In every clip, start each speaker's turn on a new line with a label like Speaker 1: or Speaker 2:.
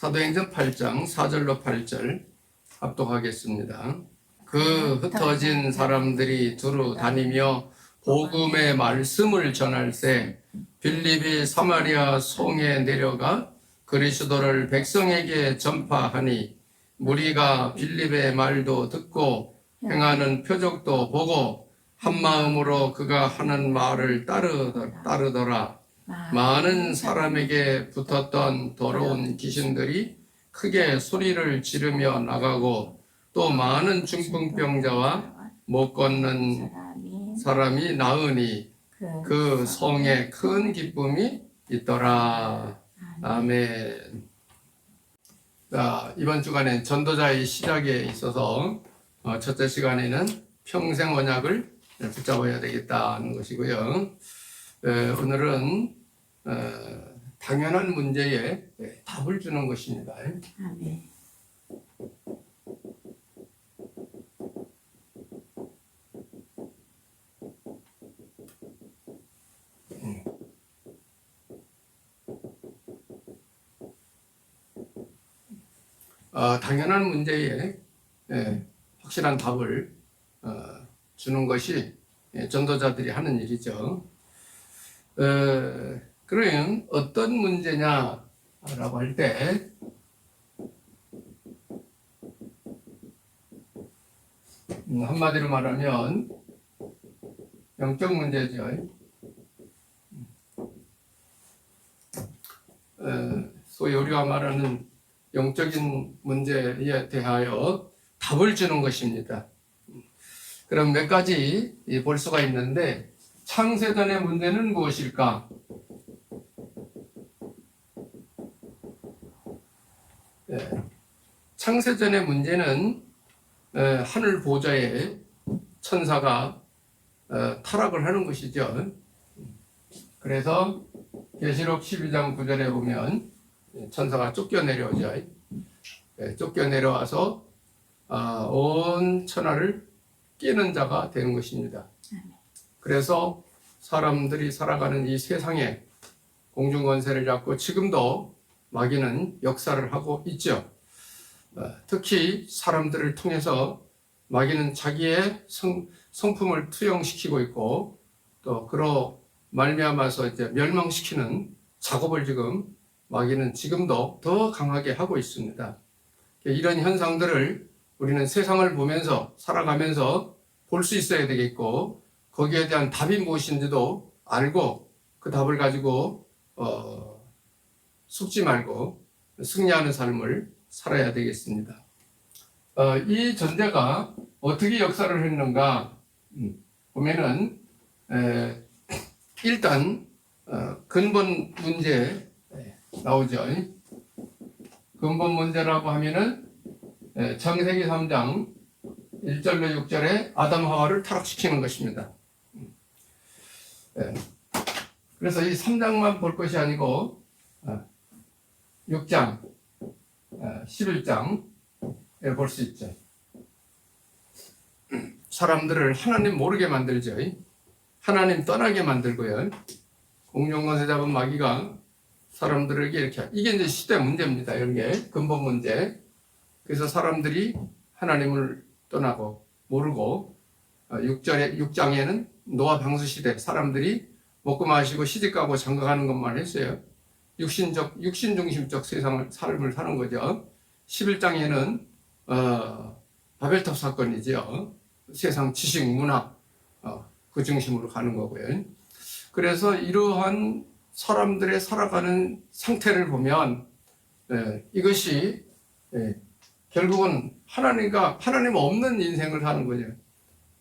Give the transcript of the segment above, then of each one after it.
Speaker 1: 사도행전 8장 4절로 8절 합독하겠습니다. 그 흩어진 사람들이 두루 다니며 복음의 말씀을 전할세 빌립이 사마리아 송에 내려가 그리스도를 백성에게 전파하니 무리가 빌립의 말도 듣고 행하는 표적도 보고 한 마음으로 그가 하는 말을 따르, 따르더라. 많은 사람에게 붙었던 더러운 귀신들이 크게 소리를 지르며 나가고 또 많은 중풍병자와 못 걷는
Speaker 2: 사람이
Speaker 1: 나으니
Speaker 2: 그,
Speaker 1: 그 성에 큰 기쁨이 있더라. 아멘. 자, 이번 주간에 전도자의 시작에 있어서 어, 첫째 시간에는 평생 언약을 붙잡아야 되겠다는 것이고요. 에, 오늘은 어, 당연한 문제에 에, 답을 주는 것입니다.
Speaker 2: 아멘.
Speaker 1: 어, 당연한 문제에 예, 확실한 답을 어, 주는 것이 예, 전도자들이 하는 일이죠. 어, 그러면 어떤 문제냐라고 할때 음, 한마디로 말하면 영적 문제죠. 어, 소위 우리가 말하는 영적인 문제에 대하여 답을 주는 것입니다. 그럼 몇 가지 볼 수가 있는데 창세전의 문제는 무엇일까? 창세전의 문제는 에, 하늘 보좌에 천사가 어, 타락을 하는 것이죠. 그래서 계시록 12장 9절에 보면 천사가 쫓겨 내려오죠. 예, 쫓겨 내려와서 아, 온 천하를 깨는 자가 되는 것입니다. 그래서 사람들이 살아가는 이 세상에 공중 권세를 잡고 지금도 마귀는 역사를 하고 있죠. 어, 특히 사람들을 통해서 마귀는 자기의 성, 성품을 투영시키고 있고 또 그로 말미암아서 이제 멸망시키는 작업을 지금 마귀는 지금도 더 강하게 하고 있습니다. 이런 현상들을 우리는 세상을 보면서 살아가면서 볼 수 있어야 되겠고 거기에 대한 답이 무엇인지도 알고 그 답을 가지고 어, 속지 말고 승리하는 삶을 살아야 되겠습니다. 어, 이 전제가 어떻게 역사를 했는가 음, 보면은 에, 일단 어, 근본 문제 나오죠. 근본 문제라고 하면은 예, 창세기 3장 1절로 6절에 아담 하와를 타락시키는 것입니다. 예, 그래서 이 3장만 볼 것이 아니고 6장, 11장에 볼 수 있죠. 사람들을 하나님 모르게 만들죠. 하나님 떠나게 만들고요. 공룡권세 잡은 마귀가 사람들에게 이렇게 이게 이제 시대 문제입니다. 이런 게 근본 문제. 그래서 사람들이 하나님을 떠나고 모르고 6절에 6장에는 노아 방수 시대 사람들이 먹고 마시고 시집가고 장가가는 것만 했어요. 육신적 육신 중심적 세상을 삶을 사는 거죠. 11장에는 어, 바벨탑 사건이죠. 세상 지식 문화 어, 그 중심으로 가는 거고요. 그래서 이러한 사람들의 살아가는 상태를 보면 예, 이것이 예, 결국은 하나님과 하나님 없는 인생을 사는 거죠.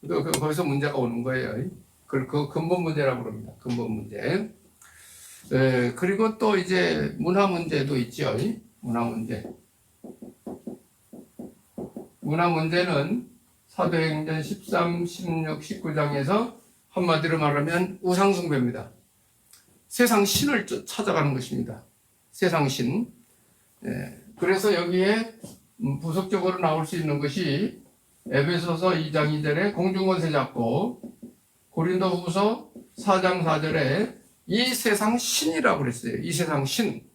Speaker 1: 그, 그, 거기서 문제가 오는 거예요. 그, 그 근본 문제라고 그럽니다. 근본 문제. 예, 그리고 또 이제 문화 문제도 있죠. 문화 문제. 문화 문제는 사도행전 13, 16, 19장에서 한마디로 말하면 우상숭배입니다. 세상 신을 쫓- 찾아가는 것입니다. 세상 신. 예, 그래서 여기에 음, 부속적으로 나올 수 있는 것이 에베소서 2장 2절에 공중권세 잡고 고린도후서 4장 4절에 이 세상 신이라고 그랬어요. 이 세상 신.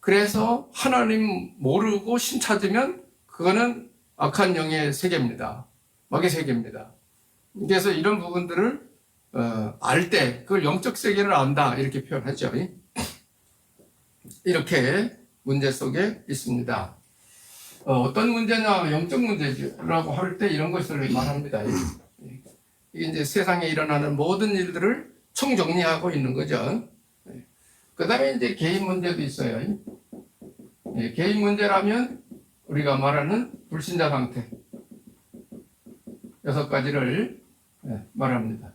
Speaker 1: 그래서 하나님 모르고 신 찾으면 그거는 악한 영의 세계입니다. 마귀 세계입니다. 그래서 이런 부분들을 어, 알때 그걸 영적 세계를 안다 이렇게 표현하죠. 이렇게 문제 속에 있습니다. 어, 떤 문제냐 영적 문제라고 할 때 이런 것을 말합니다. 이게 이제 세상에 일어나는 모든 일들을 총정리하고 있는 거죠. 그 다음에 이제 개인 문제도 있어요. 예, 개인 문제라면 우리가 말하는 불신자 상태 여섯 가지를 예, 말합니다.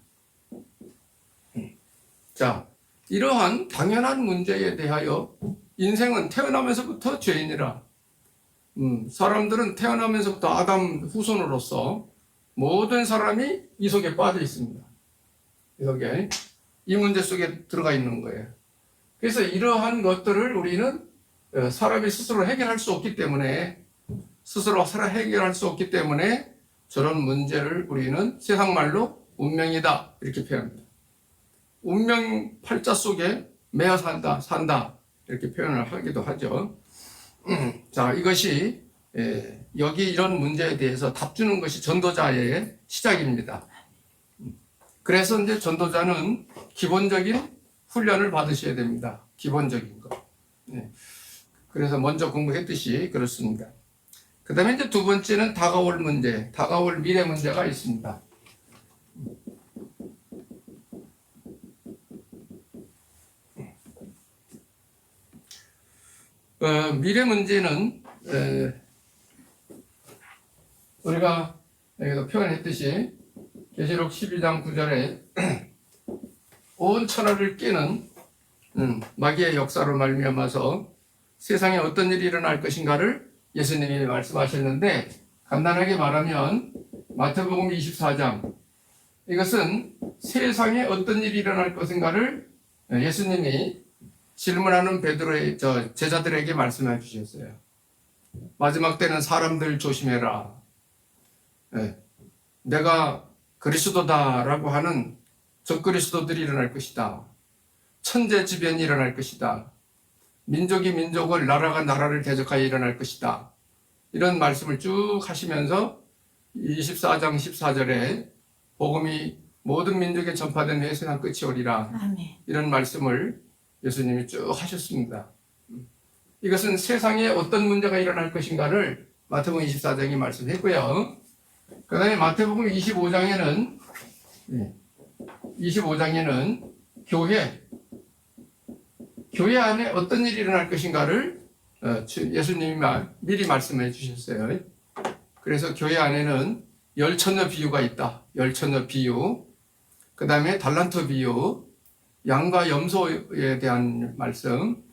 Speaker 1: 자, 이러한 당연한 문제에 대하여 인생은 태어나면서부터 죄인이라. 음, 사람들은 태어나면서부터 아담 후손으로서 모든 사람이 이 속에 빠져 있습니다. 이 속에 이 문제 속에 들어가 있는 거예요. 그래서 이러한 것들을 우리는 어, 사람이 스스로 해결할 수 없기 때문에 스스로 살아 해결할 수 없기 때문에 저런 문제를 우리는 세상 말로 운명이다 이렇게 표현합니다. 운명 팔자 속에 매어 산다 산다 이렇게 표현을 하기도 하죠. 자 이것이 예, 여기 이런 문제에 대해서 답 주는 것이 전도자의 시작입니다. 그래서 이제 전도자는 기본적인 훈련을 받으셔야 됩니다. 기본적인 거. 네. 그래서 먼저 공부했듯이 그렇습니다. 그 다음에 이제 두 번째는 다가올 문제, 다가올 미래 문제가 있습니다. 어, 미래 문제는 에, 우리가 여기서 표현했듯이 계시록 12장 9절에 온 천하를 깨는 음, 마귀의 역사로 말미암아서 세상에 어떤 일이 일어날 것인가를 예수님이 말씀하셨는데 간단하게 말하면 마태복음 24장 이것은 세상에 어떤 일이 일어날 것인가를 예수님이 질문하는 베드로의 저 제자들에게 말씀해 주셨어요. 마지막 때는 사람들 조심해라. 예, 내가 그리스도다라고 하는 적그리스도들이 일어날 것이다. 천재지변이 일어날 것이다. 민족이 민족을 나라가 나라를 대적하여 일어날 것이다. 이런 말씀을 쭉 하시면서 24장 14절에 복음이 모든 민족에 전파된 세상 끝이 오리라.
Speaker 2: 아멘.
Speaker 1: 이런 말씀을 예수님이 쭉 하셨습니다. 이것은 세상에 어떤 문제가 일어날 것인가를 마태복음 24장이 말씀했고요. 그 다음에 마태복음 25장에는 25장에는 교회 교회 안에 어떤 일이 일어날 것인가를 어, 예수님이 미리 말씀해 주셨어요. 그래서 교회 안에는 열처녀 비유가 있다. 열처녀 비유. 그 다음에 달란트 비유. 양과 염소에 대한 말씀.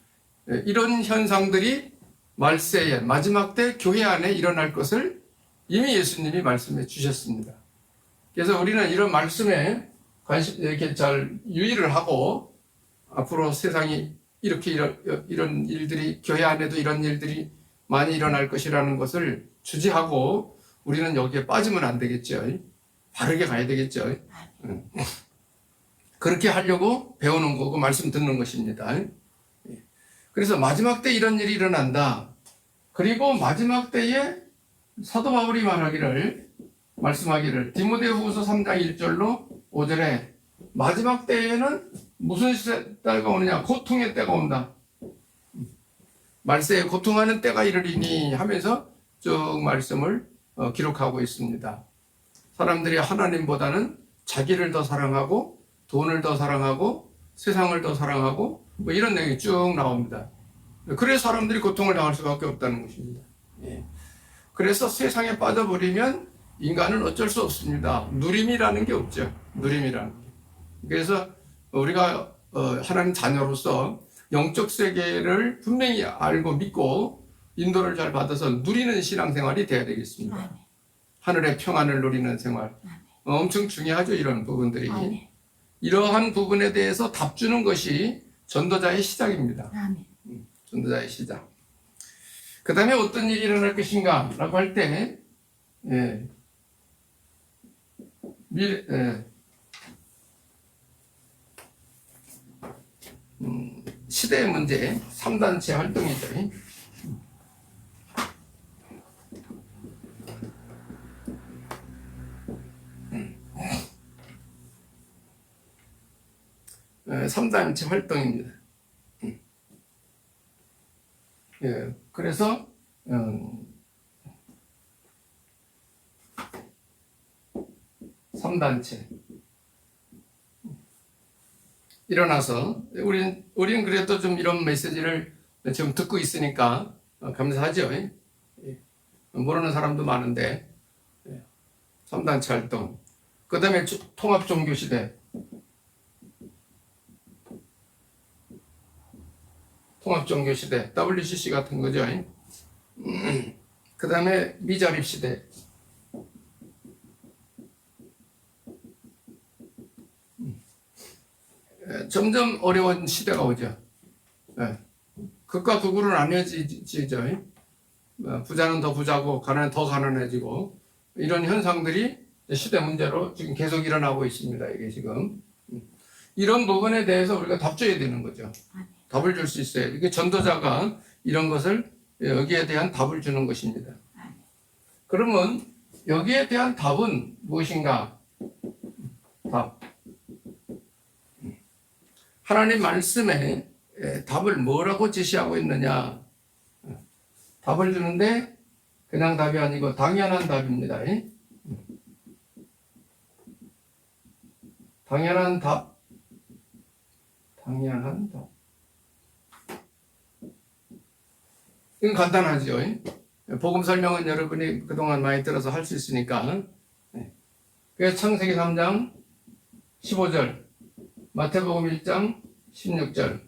Speaker 1: 예, 이런 현상들이 말세에 마지막 때 교회 안에 일어날 것을 이미 예수님이 말씀해 주셨습니다. 그래서 우리는 이런 말씀에 관심 이렇게 잘 유의를 하고 앞으로 세상이 이렇게 이런, 이런 일들이 교회 안에도 이런 일들이 많이 일어날 것이라는 것을 주지하고 우리는 여기에 빠지면 안 되겠죠. 바르게 가야 되겠죠. 응. 그렇게 하려고 배우는 거고 말씀 듣는 것입니다. 그래서 마지막 때 이런 일이 일어난다. 그리고 마지막 때에 사도 바울이 말하기를 말씀하기를 디모데후서 3장 1절로 5절에 마지막 때에는 무슨 때가 오느냐? 고통의 때가 온다. 말세에 고통하는 때가 이르리니 하면서 쭉 말씀을 어, 기록하고 있습니다. 사람들이 하나님보다는 자기를 더 사랑하고 돈을 더 사랑하고 세상을 더 사랑하고 뭐 이런 내용이 쭉 나옵니다. 그래서 사람들이 고통을 당할 수밖에 없다는 것입니다. 예. 그래서 세상에 빠져버리면 인간은 어쩔 수 없습니다. 누림이라는 게 없죠. 누림이라는 게. 그래서 우리가 어, 하나님 자녀로서 영적 세계를 분명히 알고 믿고 인도를 잘 받아서 누리는 신앙생활이 돼야 되겠습니다.
Speaker 2: 아멘.
Speaker 1: 하늘의 평안을 누리는 생활. 어, 엄청 중요하죠, 이런 부분들이.
Speaker 2: 아멘.
Speaker 1: 이러한 부분에 대해서 답 주는 것이 전도자의 시작입니다.
Speaker 2: 아멘.
Speaker 1: 전도자의 시작. 그 다음에 어떤 일이 일어날 것인가? 라고 할 때, 예, 미래, 예, 음, 시대의 문제 3단체 활동이죠. 음. 3단체 활동입니다. 음. 예, 그래서 음, 3단체 일어나서 우린 우리는 그래도 좀 이런 메시지를 지금 듣고 있으니까 어, 감사하죠. 예. 모르는 사람도 많은데 3단체 활동 그 다음에 통합 종교 시대 통합 종교 시대 WCC 같은 거죠. 그 다음에 미자립 시대 예, 점점 어려운 시대가 오죠. 예. 극과 극으로 나뉘어지죠. 어, 부자는 더 부자고 가난은 더 가난해지고 이런 현상들이 시대 문제로 지금 계속 일어나고 있습니다. 이게 지금 음. 이런 부분에 대해서 우리가 답줘야 되는 거죠. 답을 줄 수 있어요. 이게 전도자가 이런 것을 여기에 대한 답을 주는 것입니다. 그러면 여기에 대한 답은 무엇인가? 답. 하나님 말씀에 에, 답을 뭐라고 제시하고 있느냐? 답을 주는데 그냥 답이 아니고 당연한 답입니다. 예? 당연한 답. 당연한 답. 이건 간단하죠. 예? 복음 설명은 여러분이 그동안 많이 들어서 할 수 있으니까. 예. 그래서 창세기 3장 15절, 마태복음 1장 16절,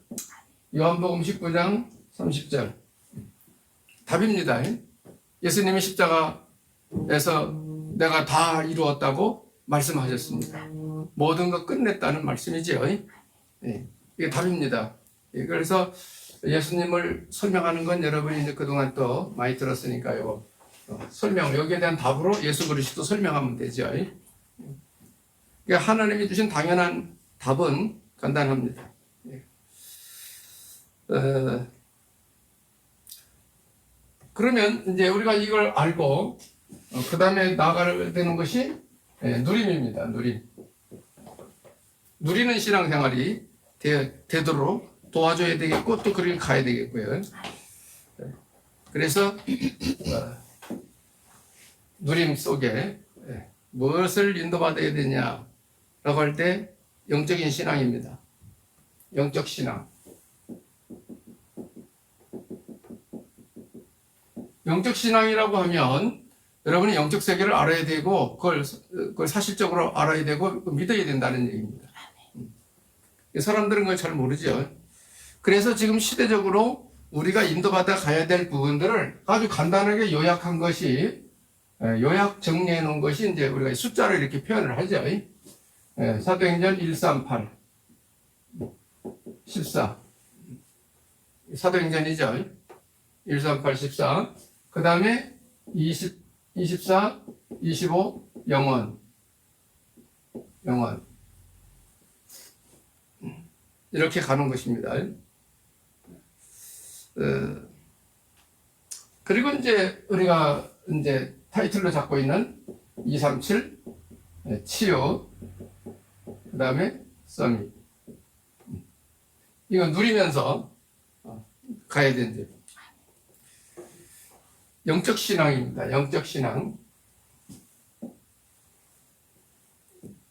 Speaker 1: 요한복음 19장 30절. 답입니다. 예? 예수님이 십자가에서 내가 다 이루었다고 말씀하셨습니다. 모든 것 끝냈다는 말씀이지요. 예. 이게 답입니다. 예, 그래서 예수님을 설명하는 건 여러분이 이제 그동안 또 많이 들었으니까요. 어, 설명, 여기에 대한 답으로 예수 그리스도 설명하면 되죠. 그러니까 하나님이 주신 당연한 답은 간단합니다. 예. 어, 그러면 이제 우리가 이걸 알고 그 다음에 나아가야 되는 것이 예, 누림입니다. 누림. 누리는 신앙생활이 되, 되도록 도와줘야 되겠고 또 그를 가야 되겠고요. 예. 그래서 어, 누림 속에 예, 무엇을 인도받아야 되냐라고 할 때 영적인 신앙입니다. 영적 신앙. 영적 신앙이라고 하면 여러분이 영적 세계를 알아야 되고 그걸, 그걸 사실적으로 알아야 되고 믿어야 된다는 얘기입니다. 음. 사람들은 그걸 잘 모르죠. 그래서 지금 시대적으로 우리가 인도받아 가야 될 부분들을 아주 간단하게 요약한 것이 예, 요약 정리해 놓은 것이 이제 우리가 숫자로 이렇게 표현을 하죠. 예, 사도행전 138 14 사도행전이죠. 138 14 그 다음에 20 24 25 영원 영원 이렇게 가는 것입니다. 어, 그리고 이제 우리가 이제 타이틀로 잡고 있는 237 예, 치유 그 다음에 서밋 이건 누리면서 어, 가야 되는데. 영적 신앙입니다. 영적 신앙.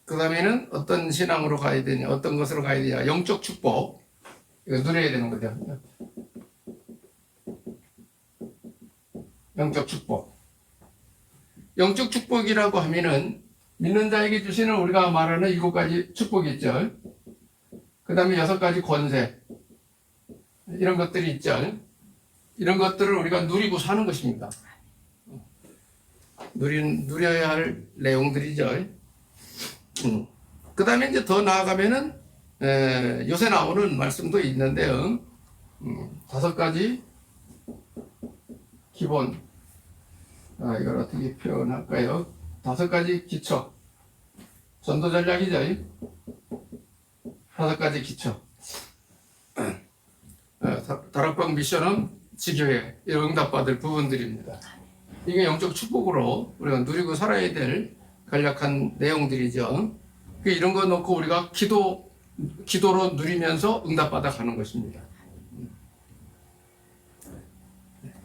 Speaker 1: 그 다음에는 어떤 신앙으로 가야 되냐 어떤 것으로 가야 되냐. 영적 축복. 이거 누려야 되는 거죠. 영적 축복. 영적 축복이라고 하면은 믿는 자에게 주시는 우리가 말하는 일곱 가지 축복이 있죠. 그 다음에 여섯 가지 권세. 이런 것들이 있죠. 이런 것들을 우리가 누리고 사는 것입니다. 누리, 누려야 할 내용들이죠. 음. 그 다음에 이제 더 나아가면은, 에, 요새 나오는 말씀도 있는데요. 음, 다섯 가지 기본 아, 이걸 어떻게 표현할까요? 다섯 가지 기초 전도 전략이죠. 다섯 가지 기초 다락방 미션은 이런 응답받을 부분들입니다. 이게 영적 축복으로 우리가 누리고 살아야 될 간략한 내용들이죠. 그 이런 거 놓고 우리가 기도 기도로 누리면서 응답받아 가는 것입니다.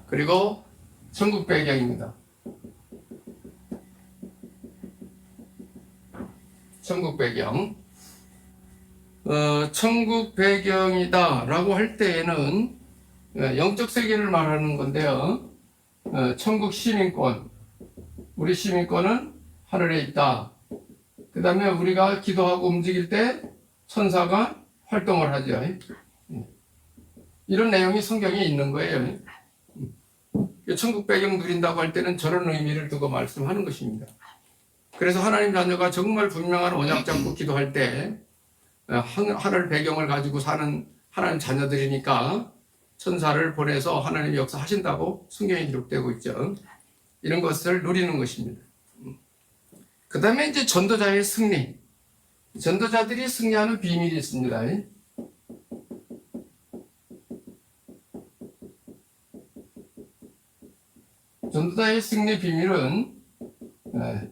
Speaker 1: 그리고 천국 배경입니다. 천국 배경. 어, 천국 배경이다 라고 할 때에는 어, 영적 세계를 말하는 건데요. 어, 천국 시민권. 우리 시민권은 하늘에 있다. 그 다음에 우리가 기도하고 움직일 때 천사가 활동을 하죠. 이런 내용이 성경에 있는 거예요. 천국 배경 누린다고 할 때는 저런 의미를 두고 말씀하는 것입니다. 그래서 하나님 자녀가 정말 분명한 언약 잡고 기도할 때 어, 하- 하늘 배경을 가지고 사는 하나님 자녀들이니까 천사를 보내서 하나님 역사하신다고 성경에 기록되고 있죠. 이런 것을 누리는 것입니다. 그 다음에 이제 전도자의 승리. 전도자들이 승리하는 비밀이 있습니다. 전도자의 승리 비밀은 에,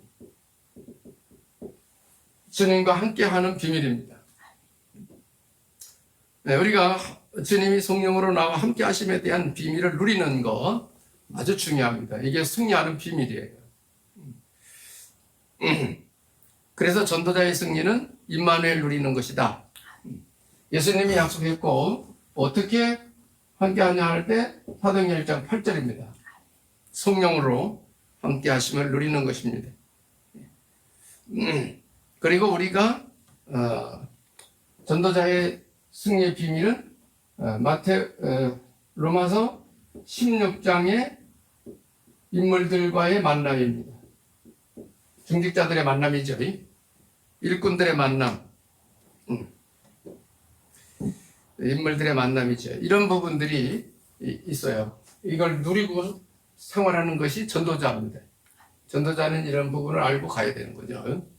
Speaker 1: 주님과 함께하는 비밀입니다. 네, 우리가 주님이 성령으로 나와 함께 하심에 대한 비밀을 누리는 거 아주 중요합니다. 이게 승리하는 비밀이에요. 음. 그래서 전도자의 승리는 임마누엘 누리는 것이다. 예수님이 약속했고 어떻게 함께하냐 할 때 사도행전 1장 8절입니다. 성령으로 함께하심을 누리는 것입니다. 음. 그리고 우리가 어, 전도자의 승리의 비밀은 어, 마태 어, 로마서 16장의 인물들과의 만남입니다. 중직자들의 만남이죠. 일꾼들의 만남, 음. 인물들의 만남이죠. 이런 부분들이 이- 있어요. 이걸 누리고 생활하는 것이 전도자입니다. 전도자는 이런 부분을 알고 가야 되는 거죠.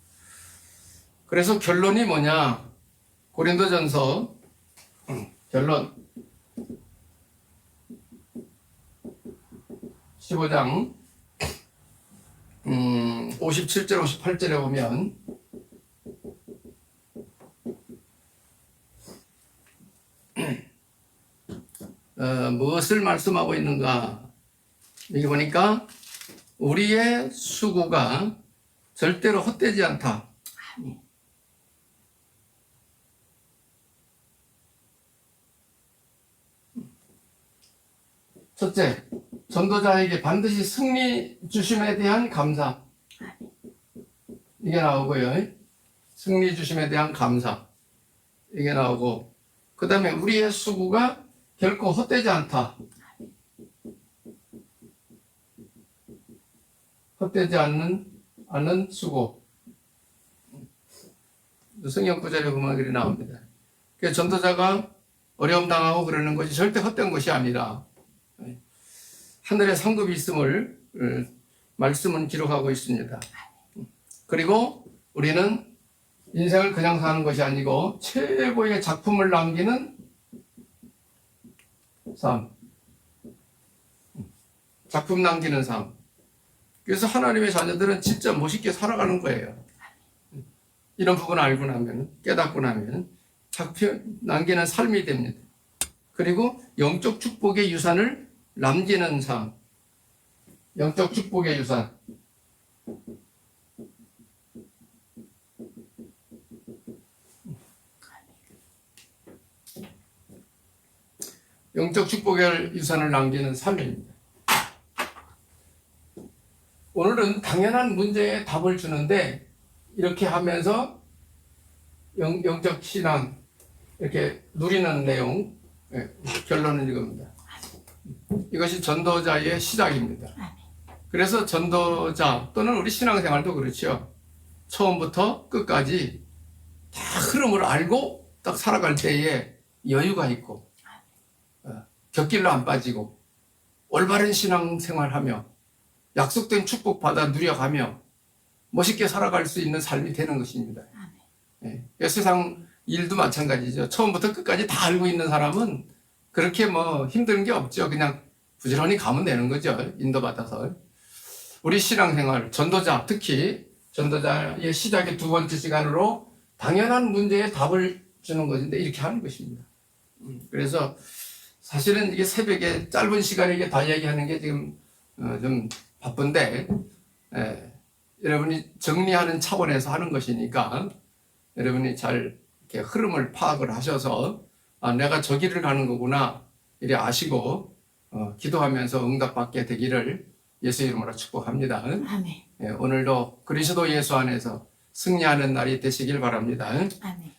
Speaker 1: 그래서 결론이 뭐냐? 고린도전서 음, 결론 15장 음, 57절 58절에 보면 어, 무엇을 말씀하고 있는가? 여기 보니까 우리의 수고가 절대로 헛되지 않다. 첫째, 전도자에게 반드시 승리 주심에 대한 감사. 이게 나오고요. 승리 주심에 대한 감사. 이게 나오고, 그 다음에 우리의 수고가 결코 헛되지 않다. 헛되지 않는, 않는 수고. 성경 구절에 보면 그리 나옵니다. 그 전도자가 어려움 당하고 그러는 것이 절대 헛된 것이 아니라 하늘에 상급이 있음을 어, 말씀은 기록하고 있습니다. 그리고 우리는 인생을 그냥 사는 것이 아니고 최고의 작품을 남기는 삶. 작품 남기는 삶. 그래서 하나님의 자녀들은 진짜 멋있게 살아가는 거예요. 이런 부분 알고 나면, 깨닫고 나면 작품 남기는 삶이 됩니다. 그리고 영적 축복의 유산을 남기는 삶. 영적 축복의 유산. 영적 축복의 유산을 남기는 삶입니다. 오늘은 당연한 문제에 답을 주는데 이렇게 하면서 영, 영적 신앙 이렇게 누리는 내용 예, 결론은 이겁니다. 이것이 전도자의 시작입니다. 그래서 전도자 또는 우리 신앙생활도 그렇죠. 처음부터 끝까지 다 흐름을 알고 딱 살아갈 때에 여유가 있고 어, 곁길로 안 빠지고 올바른 신앙생활하며 약속된 축복 받아 누려가며 멋있게 살아갈 수 있는 삶이 되는 것입니다. 예, 세상 일도 마찬가지죠. 처음부터 끝까지 다 알고 있는 사람은 그렇게 뭐 힘든 게 없죠. 그냥 부지런히 가면 되는 거죠. 인도받아서. 우리 신앙생활, 전도자, 특히 전도자의 시작의 두 번째 시간으로 당연한 문제에 답을 주는 것인데 이렇게 하는 것입니다. 음, 그래서 사실은 이게 새벽에 짧은 시간에 다 얘기하는 게 지금 어, 좀 바쁜데 예, 여러분이 정리하는 차원에서 하는 것이니까 여러분이 잘 이렇게 흐름을 파악을 하셔서 아, 내가 저 길을 가는 거구나 이래 아시고 어, 기도하면서 응답받게 되기를 예수 이름으로 축복합니다.
Speaker 2: 아멘.
Speaker 1: 예, 오늘도 그리스도 예수 안에서 승리하는 날이 되시길 바랍니다.
Speaker 2: 아멘.